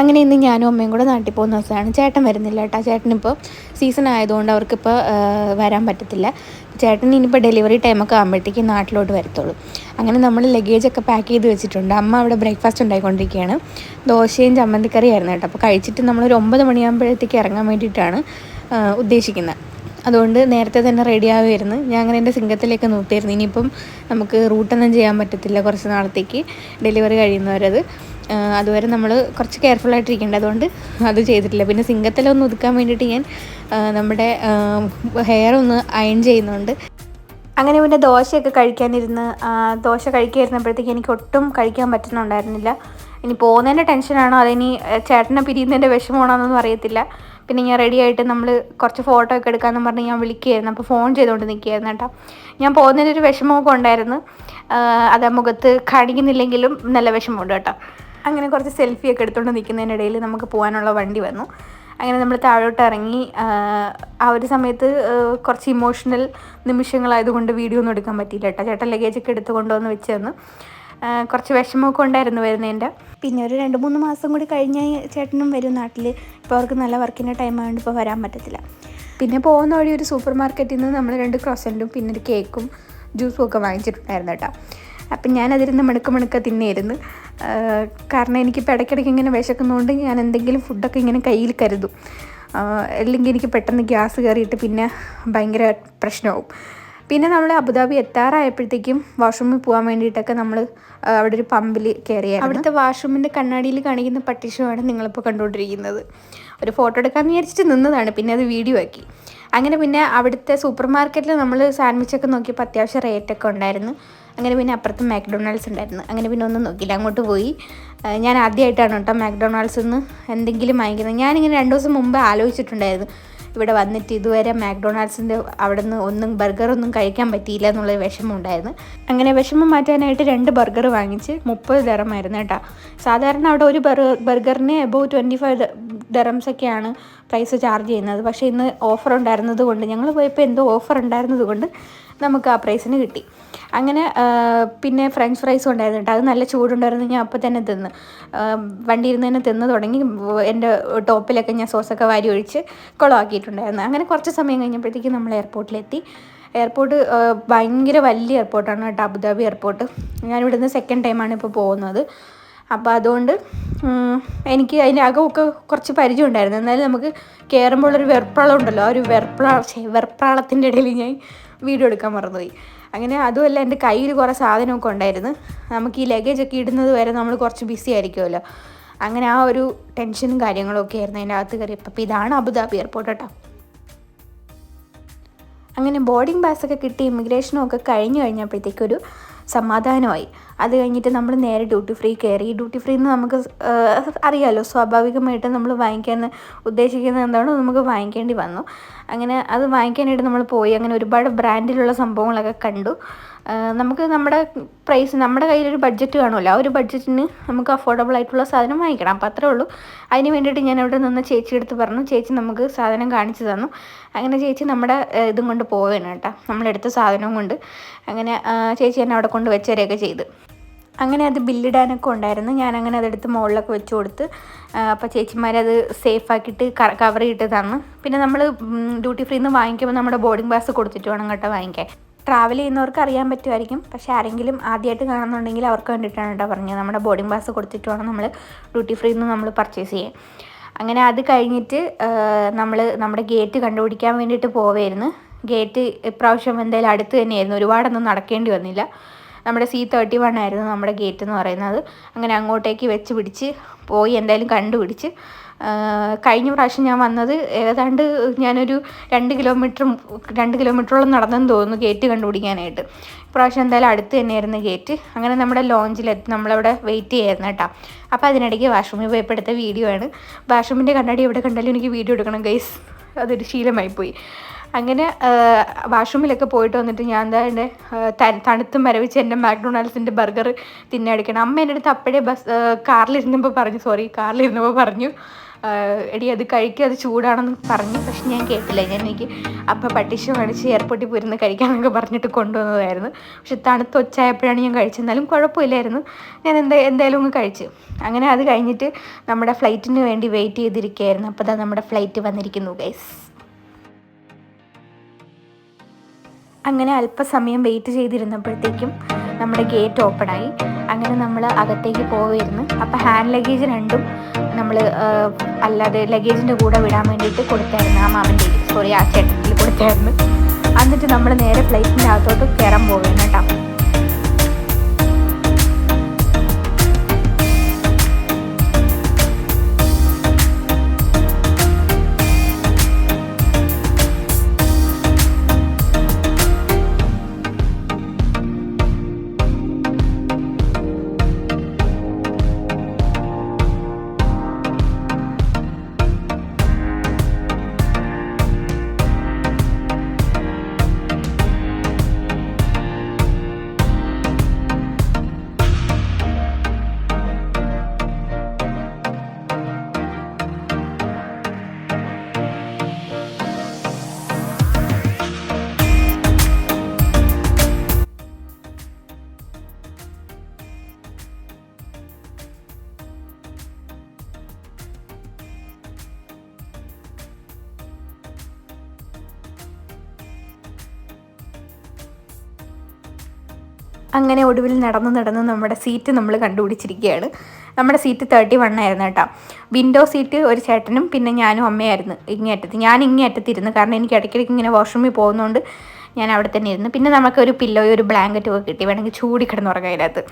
അങ്ങനെ ഇന്ന് ഞാനും അമ്മയും കൂടെ നാട്ടിൽ പോകുന്ന ദിവസമാണ് ചേട്ടൻ വരുന്നില്ല കേട്ടോ. ചേട്ടനിപ്പോൾ സീസൺ ആയതുകൊണ്ട് അവർക്കിപ്പോൾ വരാൻ പറ്റത്തില്ല. ചേട്ടൻ ഇനിയിപ്പോൾ ഡെലിവറി ടൈമൊക്കെ ആകുമ്പോഴത്തേക്ക് നാട്ടിലോട്ട് വരത്തുള്ളൂ. അങ്ങനെ നമ്മൾ ലഗേജൊക്കെ പാക്ക് ചെയ്ത് വെച്ചിട്ടുണ്ട്. അമ്മ അവിടെ ബ്രേക്ക്ഫാസ്റ്റ് ഉണ്ടായിക്കൊണ്ടിരിക്കുകയാണ്. ദോശയും ചമ്മന്തിക്കറിയായിരുന്നു കേട്ടോ. അപ്പോൾ കഴിച്ചിട്ട് നമ്മളൊരു ഒമ്പത് മണിയാകുമ്പോഴത്തേക്ക് ഇറങ്ങാൻ വേണ്ടിയിട്ടാണ് ഉദ്ദേശിക്കുന്നത്. അതുകൊണ്ട് നേരത്തെ തന്നെ റെഡി ആവുമായിരുന്നു. ഞാൻ അങ്ങനെ എന്റെ സിംഗത്തിലേക്ക് നോക്കിയിരുന്നു ഇനിയിപ്പം നമുക്ക് റൂട്ടൊന്നും ചെയ്യാൻ പറ്റത്തില്ല കുറച്ച് നാളത്തേക്ക്. ഡെലിവറി കഴിയുന്നവരത്. അതുവരെ നമ്മൾ കുറച്ച് കെയർഫുൾ ആയിട്ടിരിക്കേണ്ടത് അതുകൊണ്ട് അത് ചെയ്തിട്ടില്ല. പിന്നെ സിംഗത്തിലൊന്ന് ഒതുക്കാൻ വേണ്ടിയിട്ട് ഞാൻ നമ്മുടെ ഹെയർ ഒന്ന് അയൺ ചെയ്യുന്നുണ്ട്. അങ്ങനെ പിന്നെ ദോശയൊക്കെ കഴിക്കാനിരുന്ന് ദോശ കഴിക്കാതിരുന്നപ്പോഴത്തേക്ക് എനിക്ക് ഒട്ടും കഴിക്കാൻ പറ്റുന്നുണ്ടായിരുന്നില്ല. ഇനി പോകുന്നതിന്റെ ടെൻഷനാണോ അതിനി ചേട്ടനെ പിരിയുന്നതിന്റെ വിഷമമാണോ എന്നൊന്നും അറിയത്തില്ല. പിന്നെ ഞാൻ റെഡി ആയിട്ട് നമ്മൾ കുറച്ച് ഫോട്ടോ ഒക്കെ എടുക്കാമെന്ന് പറഞ്ഞ് ഞാൻ വിളിക്കുകയായിരുന്നു. അപ്പോൾ ഫോൺ ചെയ്തുകൊണ്ട് നിൽക്കുകയായിരുന്നു കേട്ടോ. ഞാൻ പോകുന്നതിന്റെ ഒരു വിഷമമൊക്കെ ഉണ്ടായിരുന്നു. അത് മുഖത്ത് കാണിക്കുന്നില്ലെങ്കിലും നല്ല വിഷമമുണ്ട് കേട്ടോ. അങ്ങനെ കുറച്ച് സെൽഫിയൊക്കെ എടുത്തുകൊണ്ട് നിൽക്കുന്നതിനിടയിൽ നമുക്ക് പോകാനുള്ള വണ്ടി വന്നു. അങ്ങനെ നമ്മൾ താഴോട്ട് ഇറങ്ങി ആ, ഒരു സമയത്ത് കുറച്ച് ഇമോഷണൽ നിമിഷങ്ങളായതുകൊണ്ട് വീഡിയോ ഒന്നും എടുക്കാൻ പറ്റിയില്ല കേട്ടോ. ചേട്ടൻ ലഗേജൊക്കെ എടുത്തു കൊണ്ടുവന്ന് വെച്ച് തന്നു. കുറച്ച് വിഷമമൊക്കെ ഉണ്ടായിരുന്നു വരുന്നതിന്റെ. പിന്നെ ഒരു രണ്ട് മൂന്ന് മാസം കൂടി കഴിഞ്ഞാൽ ചേട്ടനും വരും നാട്ടിൽ. ഇപ്പോൾ അവർക്ക് നല്ല വർക്കിന്റെ ടൈം ആയതുകൊണ്ട് ഇപ്പോൾ വരാൻ പറ്റത്തില്ല. പിന്നെ പോകുന്ന വഴി ഒരു സൂപ്പർ മാർക്കറ്റിൽ നിന്ന് നമ്മൾ രണ്ട് ക്രോസന്റും പിന്നെ ഒരു കേക്കും ജ്യൂസും ഒക്കെ വാങ്ങിച്ചിട്ടുണ്ടായിരുന്നു കേട്ടോ. അപ്പം ഞാനതിരുന്ന് മെടുക്ക മിണുക്ക തിന്നിയിരുന്നു കാരണം എനിക്കിപ്പോൾ ഇടയ്ക്കിടയ്ക്ക് ഇങ്ങനെ വിശക്കുന്നതുകൊണ്ട് ഞാൻ എന്തെങ്കിലും ഫുഡൊക്കെ ഇങ്ങനെ കയ്യിൽ കരുതും. അല്ലെങ്കിൽ എനിക്ക് പെട്ടെന്ന് ഗ്യാസ് കയറിയിട്ട് പിന്നെ ഭയങ്കര പ്രശ്നമാവും. പിന്നെ നമ്മൾ അബുദാബി എത്താറായപ്പോഴത്തേക്കും വാഷ്റൂമിൽ പോകാൻ വേണ്ടിയിട്ടൊക്കെ നമ്മൾ അവിടെ ഒരു പമ്പിൽ കയറിയായിരുന്നു. അവിടുത്തെ വാഷ്റൂമിന്റെ കണ്ണാടിയിൽ കാണിക്കുന്ന പട്ടിഷമാണ് നിങ്ങളിപ്പോൾ കണ്ടുകൊണ്ടിരിക്കുന്നത്. ഒരു ഫോട്ടോ എടുക്കാൻ വിചാരിച്ചിട്ട് നിന്നതാണ് പിന്നെ അത് വീഡിയോ ആക്കി. അങ്ങനെ പിന്നെ അവിടുത്തെ സൂപ്പർ മാർക്കറ്റിൽ നമ്മൾ സാൻഡ്വിച്ചൊക്കെ നോക്കിയപ്പോൾ അത്യാവശ്യം റേറ്റൊക്കെ ഉണ്ടായിരുന്നു. അങ്ങനെ പിന്നെ അപ്പുറത്ത് മാക്ഡൊണാൾഡ്സ് ഉണ്ടായിരുന്നു. അങ്ങനെ പിന്നെ ഒന്ന് നോക്കിയില്ല. അങ്ങോട്ട് പോയി. ഞാൻ ആദ്യമായിട്ടാണ് കേട്ടോ മാക്ഡൊണാൾഡ്സ് ഒന്ന് എന്തെങ്കിലും വാങ്ങിക്കുന്നത്. ഞാനിങ്ങനെ രണ്ട് ദിവസം മുമ്പ് ആലോചിച്ചിട്ടുണ്ടായിരുന്നു. ഇവിടെ വന്നിട്ട് ഇതുവരെ മാക്ഡൊണാൾഡ്സിന്റെ അവിടെ നിന്ന് ഒന്നും ബർഗറൊന്നും കഴിക്കാൻ പറ്റിയില്ല എന്നുള്ള വിഷമം ഉണ്ടായിരുന്നു. അങ്ങനെ വിഷമം മാറ്റാനായിട്ട് രണ്ട് ബർഗർ വാങ്ങിച്ച് മുപ്പത് ദറമായിരുന്നു കേട്ടോ. സാധാരണ അവിടെ ഒരു ബർഗർ ബർഗറിന് എബോവ് ട്വന്റി ഫൈവ് ഡറംസൊക്കെയാണ് പ്രൈസ് ചാർജ് ചെയ്യുന്നത്. പക്ഷേ ഇന്ന് ഓഫർ ഉണ്ടായിരുന്നത് കൊണ്ട് ഞങ്ങൾ പോയപ്പോൾ എന്തോ ഓഫർ ഉണ്ടായിരുന്നത് കൊണ്ട് നമുക്ക് ആ പ്രൈസിന് കിട്ടി. അങ്ങനെ പിന്നെ ഫ്രഞ്ച് ഫ്രൈസ് ഉണ്ടായിരുന്നു കേട്ടോ അത് നല്ല ചൂടുണ്ടായിരുന്നു. ഞാൻ അപ്പോൾ തന്നെ തിന്ന്. ഇരുന്ന് തന്നെ തിന്ന് തുടങ്ങി. എന്റെ ടോപ്പിലൊക്കെ ഞാൻ സോസൊക്കെ വാരി ഒഴിച്ച് കുളമാക്കിയിട്ടുണ്ടായിരുന്നു. അങ്ങനെ കുറച്ച് സമയം കഴിഞ്ഞപ്പോഴത്തേക്കും നമ്മൾ എയർപോർട്ടിലെത്തി എയർപോർട്ട് ഭയങ്കര വലിയ എയർപോർട്ടാണ് കേട്ടോ. അബുദാബി എയർപോർട്ട് ഞാനിവിടുന്ന് സെക്കൻഡ് ടൈമാണ് ഇപ്പോൾ പോകുന്നത്. അപ്പോൾ അതുകൊണ്ട് എനിക്ക് അതിന്റെ അകമൊക്കെ കുറച്ച് പരിചയം ഉണ്ടായിരുന്നു. എന്നാലും നമുക്ക് കയറുമ്പോൾ ഒരു വെർപ്പാളം ഉണ്ടല്ലോ ആ ഒരു വെർപ്രാ വെർപ്പാളത്തിന്റെ ഇടയിൽ ഞാൻ വീഡിയോ എടുക്കാൻ മറന്നുപോയി. അങ്ങനെ അതുമല്ല എന്റെ കയ്യിൽ കുറേ സാധനമൊക്കെ ഉണ്ടായിരുന്നു. നമുക്ക് ഈ ലഗേജ് ഒക്കെ ഇടുന്നത് വരെ നമ്മൾ കുറച്ച് ബിസി ആയിരിക്കുമല്ലോ. അങ്ങനെ ആ ഒരു ടെൻഷനും കാര്യങ്ങളും ഒക്കെ ആയിരുന്നു അതിന്റെ അകത്ത് കയറിയപ്പോൾ. അപ്പോൾ ഇതാണ് അബുദാബി എയർപോർട്ട് കേട്ടോ. അങ്ങനെ ബോർഡിംഗ് പാസ്സൊക്കെ കിട്ടി ഇമിഗ്രേഷനും ഒക്കെ കഴിഞ്ഞ് കഴിഞ്ഞപ്പോഴത്തേക്കൊരു സമാധാനമായി. അത് കഴിഞ്ഞിട്ട് നമ്മൾ നേരെ ഡ്യൂട്ടി ഫ്രീ കയറി. ഡ്യൂട്ടി ഫ്രീ എന്ന് നമുക്ക് അറിയാമല്ലോ സ്വാഭാവികമായിട്ട് നമ്മൾ വാങ്ങിക്കാൻ ഉദ്ദേശിക്കുന്നത് എന്താണോ നമുക്ക് വാങ്ങിക്കേണ്ടി വന്നു. അങ്ങനെ അത് വാങ്ങിക്കാനായിട്ട് നമ്മൾ പോയി. അങ്ങനെ ഒരുപാട് ബ്രാൻഡിലുള്ള സംഭവങ്ങളൊക്കെ കണ്ടു. നമുക്ക് നമ്മുടെ പ്രൈസ് നമ്മുടെ കയ്യിലൊരു ബഡ്ജറ്റ് കാണുമല്ലോ. ആ ഒരു ബഡ്ജറ്റിന് നമുക്ക് അഫോർഡബിൾ ആയിട്ടുള്ള സാധനം വാങ്ങിക്കണം. അപ്പോൾ അത്രേ ഉള്ളൂ. അതിന് വേണ്ടിയിട്ട് ഞാൻ അവിടെ നിന്ന് ചേച്ചി എടുത്ത് പറഞ്ഞു. ചേച്ചി നമുക്ക് സാധനം കാണിച്ചു തന്നു. അങ്ങനെ ചേച്ചി നമ്മുടെ ഇതും കൊണ്ട് പോവുകയാണ് കേട്ടോ. നമ്മളെടുത്ത സാധനവും കൊണ്ട്. അങ്ങനെ ചേച്ചി എന്നെ അവിടെ കൊണ്ട് വെച്ചേരെയൊക്കെ ചെയ്ത്. അങ്ങനെ അത് ബില്ലിടാനൊക്കെ ഉണ്ടായിരുന്നു. ഞാൻ അങ്ങനെ അതെടുത്ത് മുകളിലൊക്കെ വെച്ച് കൊടുത്ത് അപ്പോൾ ചേച്ചിമാരത് സേഫ് ആക്കിയിട്ട് കവർ ചെയ്തിട്ട് തന്നു പിന്നെ നമ്മൾ ഡ്യൂട്ടി ഫ്രീ നിന്ന് വാങ്ങിക്കുമ്പോൾ നമ്മുടെ ബോർഡിംഗ് പാസ് കൊടുത്തിട്ട് വേണം കേട്ടോ വാങ്ങിക്കാൻ. ട്രാവൽ ചെയ്യുന്നവർക്ക് അറിയാൻ പറ്റുമായിരിക്കും. പക്ഷേ ആരെങ്കിലും ആദ്യമായിട്ട് കാണുന്നുണ്ടെങ്കിൽ അവർക്ക് വേണ്ടിയിട്ടാണ് കേട്ടോ പറഞ്ഞത്. നമ്മുടെ ബോർഡിംഗ് പാസ് കൊടുത്തിട്ട് വേണം നമ്മൾ ഡ്യൂട്ടി ഫ്രീ നിന്ന് നമ്മൾ പർച്ചേസ് ചെയ്യാൻ. അങ്ങനെ അത് കഴിഞ്ഞിട്ട് നമ്മൾ നമ്മുടെ ഗേറ്റ് കണ്ടുപിടിക്കാൻ വേണ്ടിയിട്ട് പോവായിരുന്നു. ഗേറ്റ് ഇപ്രാവശ്യം എന്തായാലും അടുത്ത് തന്നെയായിരുന്നു. ഒരുപാടൊന്നും നടക്കേണ്ടി വന്നില്ല. നമ്മുടെ സി തേർട്ടി വൺ ആയിരുന്നു നമ്മുടെ ഗേറ്റ് എന്ന് പറയുന്നത്. അങ്ങനെ അങ്ങോട്ടേക്ക് വെച്ച് പിടിച്ച് പോയി എന്തായാലും കണ്ടുപിടിച്ച്. കഴിഞ്ഞ പ്രാവശ്യം ഞാൻ വന്നത് ഏതാണ്ട് ഞാനൊരു രണ്ട് കിലോമീറ്റർ രണ്ട് കിലോമീറ്ററോളം നടന്നെന്ന് തോന്നുന്നു ഗേറ്റ് കണ്ടുപിടിക്കാനായിട്ട്. ഇപ്രാവശ്യം എന്തായാലും അടുത്ത് തന്നെയായിരുന്നു ഗേറ്റ് അങ്ങനെ നമ്മുടെ ലോഞ്ചിലെത്തി നമ്മളവിടെ വെയിറ്റ് ചെയ്യായിരുന്നു കേട്ടോ. അപ്പോൾ അതിനിടയ്ക്ക് വാഷ്റൂമിൽ പോയപ്പോൾ എടുത്ത വീഡിയോ ആണ്. വാഷ്റൂമിന്റെ കണ്ണാടി എവിടെ കണ്ടാലും എനിക്ക് വീഡിയോ എടുക്കണം ഗൈസ് അതൊരു ശീലമായി പോയി അങ്ങനെ വാഷ്റൂമിലൊക്കെ പോയിട്ട് വന്നിട്ട് ഞാൻ എന്താ എന്റെ തണുത്ത് മരവിച്ച് എന്റെ മാക്ഡൊണാൾഡ്സിന്റെ ബർഗർ തിന്നടിക്കണം അമ്മ എന്റെ അടുത്ത് അപ്പോഴേ ബസ് കാറിലിരുന്നപ്പോൾ പറഞ്ഞു സോറി കാറിലിരുന്നപ്പോൾ പറഞ്ഞു എടി അത് കഴിക്കുക അത് ചൂടാണെന്ന് പറഞ്ഞു. പക്ഷെ ഞാൻ കേട്ടില്ല. ഞാൻ എനിക്ക് അപ്പം പട്ടിഷ മേടിച്ച് എയർപോർട്ടിൽ പോയിരുന്ന് കഴിക്കാമെന്നൊക്കെ പറഞ്ഞിട്ട് കൊണ്ടുവന്നതായിരുന്നു. പക്ഷെ തണുത്ത് ഒച്ചായപ്പോഴാണ് ഞാൻ കഴിച്ചെന്നാലും കുഴപ്പമില്ലായിരുന്നു. ഞാൻ എന്താ എന്തായാലും ഒന്ന് കഴിച്ചു. അങ്ങനെ അത് കഴിഞ്ഞിട്ട് നമ്മുടെ ഫ്ലൈറ്റിന് വേണ്ടി വെയിറ്റ് ചെയ്തിരിക്കുകയായിരുന്നു. അപ്പോൾ അതാ നമ്മുടെ ഫ്ലൈറ്റ് വന്നിരിക്കുന്നു ഗൈസ്. അങ്ങനെ അല്പസമയം വെയിറ്റ് ചെയ്തിരുന്നപ്പോഴത്തേക്കും നമ്മുടെ ഗേറ്റ് ആയി. അങ്ങനെ നമ്മൾ അകത്തേക്ക് പോവുമായിരുന്നു അപ്പോൾ ഹാൻഡ് ലഗേജ് രണ്ടും നമ്മൾ അല്ലാതെ ലഗേജിന്റെ കൂടെ വിടാൻ വേണ്ടിയിട്ട് കൊടുത്തായിരുന്നു ആ മാമന്റെ സോറി ആ ചേട്ടനിൽ കൊടുത്തായിരുന്നു. എന്നിട്ട് നമ്മൾ നേരെ ഫ്ലൈറ്റിന്റെ അകത്തോട്ട് കയറാൻ പോവുകയാണ് കേട്ടോ. അങ്ങനെ ഒടുവിൽ നടന്ന് നടന്ന് നമ്മുടെ സീറ്റ് നമ്മൾ കണ്ടുപിടിച്ചിരിക്കുകയാണ്. നമ്മുടെ സീറ്റ് തേർട്ടി വൺ ആയിരുന്നു കേട്ടോ. വിൻഡോ സീറ്റ് ഒരു ചേട്ടനും പിന്നെ ഞാനും അമ്മയായിരുന്നു ഇങ്ങേറ്റത്ത് ഞാൻ ഇങ്ങേറ്റത്തിരുന്നു കാരണം എനിക്ക് ഇടയ്ക്കിടയ്ക്ക് ഇങ്ങനെ വാഷ്റൂമിൽ പോകുന്നതുകൊണ്ട് ഞാൻ അവിടെ തന്നെ ഇരുന്നു. പിന്നെ നമുക്കൊരു പില്ലോയും ഒരു ബ്ലാങ്കറ്റും ഒക്കെ കിട്ടി. വേണമെങ്കിൽ ചൂടി കിടന്നുറങ്ങാം അതിനകത്ത്.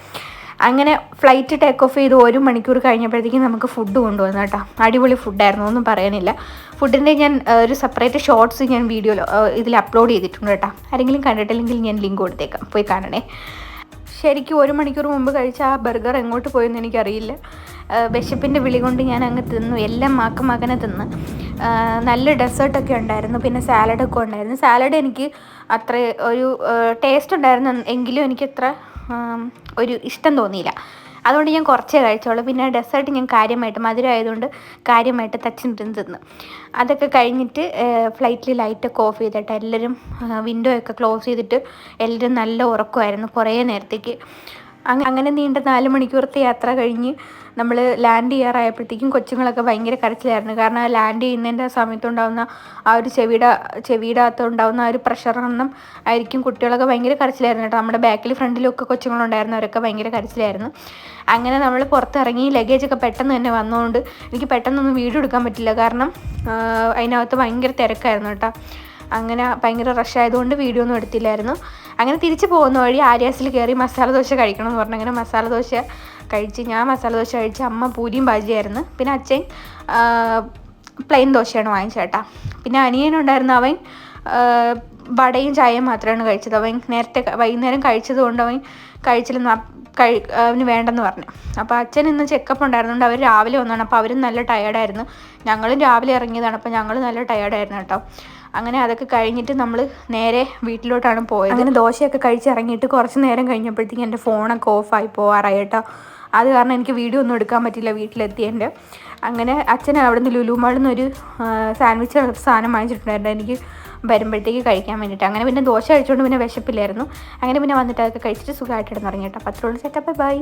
അങ്ങനെ ഫ്ലൈറ്റ് ടേക്ക് ഓഫ് ചെയ്ത് ഒരു മണിക്കൂർ കഴിഞ്ഞപ്പോഴത്തേക്കും നമുക്ക് ഫുഡ് കൊണ്ടുവന്നു കേട്ടോ. അടിപൊളി ഫുഡായിരുന്നു ഒന്നും പറയാനില്ല. ഫുഡിന്റെ ഞാൻ ഒരു സെപ്പറേറ്റ് ഷോർട്സ് ഞാൻ വീഡിയോ ഇതിൽ അപ്ലോഡ് ചെയ്തിട്ടുണ്ട് കേട്ടോ. ആരെങ്കിലും കണ്ടിട്ടില്ലെങ്കിൽ ഞാൻ ലിങ്ക് കൊടുത്തേക്കാം. പോയി കാണണേ. ശരിക്കും ഒരു മണിക്കൂർ മുമ്പ് കഴിച്ച ആ ബർഗർ എങ്ങോട്ട് പോയെന്ന് എനിക്കറിയില്ല. വിശപ്പിന്റെ വിളി കൊണ്ട് ഞാൻ അങ്ങ് തിന്നു. എല്ലാം മാക്ക മകനെ തിന്ന്. നല്ല ഡെസേർട്ടൊക്കെ ഉണ്ടായിരുന്നു. പിന്നെ സാലഡൊക്കെ ഉണ്ടായിരുന്നു. സാലഡ് എനിക്ക് അത്ര ഒരു ടേസ്റ്റ് ഉണ്ടായിരുന്നു. എങ്കിലും എനിക്കത്ര ഒരു ഇഷ്ടം തോന്നിയില്ല. അതുകൊണ്ട് ഞാൻ കുറച്ചേ കഴിച്ചോളൂ. പിന്നെ ഡെസേർട്ട് ഞാൻ കാര്യമായിട്ട് മധുരം ആയതുകൊണ്ട് കാര്യമായിട്ട് തച്ചിട്ടും തിന്ന്. അതൊക്കെ കഴിഞ്ഞിട്ട് ഫ്ലൈറ്റിൽ ലൈറ്റൊക്കെ ഓഫ് ചെയ്തിട്ട് എല്ലാവരും വിൻഡോ ഒക്കെ ക്ലോസ് ചെയ്തിട്ട് എല്ലാവരും നല്ല ഉറക്കമായിരുന്നു കുറേ നേരത്തേക്ക്. അങ്ങനെ നീണ്ട നാല് മണിക്കൂറത്തെ യാത്ര കഴിഞ്ഞ് നമ്മൾ ലാൻഡ് ചെയ്യാറായപ്പോഴത്തേക്കും കൊച്ചുങ്ങളൊക്കെ ഭയങ്കര കരച്ചിലായിരുന്നു. കാരണം ലാൻഡ് ചെയ്യുന്നതിന്റെ സമയത്തുണ്ടാകുന്ന ആ ഒരു ചെവിയുടെ ചെവിയുടെ അകത്ത് ഉണ്ടാകുന്ന ആ ഒരു പ്രഷർ കാരണം ആയിരിക്കും കുട്ടികളൊക്കെ ഭയങ്കര കരച്ചിലായിരുന്നു കേട്ടോ. നമ്മുടെ ബാക്കിൽ ഫ്രണ്ടിലും ഒക്കെ കൊച്ചുങ്ങളുണ്ടായിരുന്നു അവരൊക്കെ ഭയങ്കര കരച്ചിലായിരുന്നു. അങ്ങനെ നമ്മൾ പുറത്തിറങ്ങി ലഗേജൊക്കെ പെട്ടെന്ന് തന്നെ വന്നതുകൊണ്ട് എനിക്ക് പെട്ടെന്നൊന്നും വീഡിയോ എടുക്കാൻ പറ്റില്ല. കാരണം അതിനകത്ത് ഭയങ്കര തിരക്കായിരുന്നു കേട്ടോ. അങ്ങനെ ഭയങ്കര റഷ് ആയതുകൊണ്ട് വീഡിയോ ഒന്നും എടുത്തില്ലായിരുന്നു. അങ്ങനെ തിരിച്ചു പോകുന്ന വഴി ആര്യാസിൽ കയറി മസാല ദോശ കഴിക്കണം എന്ന് പറഞ്ഞു അങ്ങനെ മസാല ദോശ കഴിച്ച് ഞാൻ മസാല ദോശ കഴിച്ച് അമ്മ പൂരിയും ഭാജിയായിരുന്നു. പിന്നെ അച്ഛൻ പ്ലെയിൻ ദോശയാണ് വാങ്ങിച്ചേട്ടാ പിന്നെ അനിയനുണ്ടായിരുന്ന അവൻ വടയും ചായയും മാത്രമാണ് കഴിച്ചത്. അവൻ നേരത്തെ വൈകുന്നേരം കഴിച്ചത് കൊണ്ട് അവൻ കഴിച്ചില്ലെന്ന് കഴി അവന് വേണ്ടെന്ന് പറഞ്ഞു. അപ്പോൾ അച്ഛൻ ഇന്ന് ചെക്കപ്പ് ഉണ്ടായിരുന്നുകൊണ്ട് അവർ രാവിലെ വന്നതാണ്. അപ്പോൾ അവരും നല്ല ടയേർഡായിരുന്നു ഞങ്ങളും രാവിലെ ഇറങ്ങിയതാണ്. അപ്പോൾ ഞങ്ങളും നല്ല ടയേർഡായിരുന്നു കേട്ടോ. അങ്ങനെ അതൊക്കെ കഴിഞ്ഞിട്ട് നമ്മൾ നേരെ വീട്ടിലോട്ടാണ് പോയത്. അങ്ങനെ ദോശയൊക്കെ കഴിച്ച് ഇറങ്ങിയിട്ട് കുറച്ച് നേരം കഴിഞ്ഞപ്പോഴത്തേക്കും എന്റെ ഫോണൊക്കെ ഓഫായി ആയി കേട്ടോ. അത് കാരണം എനിക്ക് വീഡിയോ ഒന്നും എടുക്കാൻ പറ്റില്ല വീട്ടിലെത്തിയതിന്റെ. അങ്ങനെ അച്ഛൻ അവിടെ നിന്ന് ലുലു മാളിൽ നിന്ന് ഒരു സാൻഡ്വിച്ച് സാധനം വാങ്ങിച്ചിട്ടുണ്ടായിരുന്നു. എനിക്ക് വരുമ്പോഴത്തേക്ക് കഴിക്കാൻ വേണ്ടിയിട്ട്. അങ്ങനെ പിന്നെ ദോശ കഴിച്ചുകൊണ്ട് പിന്നെ വിശപ്പില്ലായിരുന്നു. അങ്ങനെ പിന്നെ വന്നിട്ട് അതൊക്കെ കഴിച്ചിട്ട് സുഖമായിട്ട് ഇടന്നിറങ്ങി കേട്ടോ. അപ്പോൾ അത്രയുള്ള സെറ്റപ്പ് ബൈ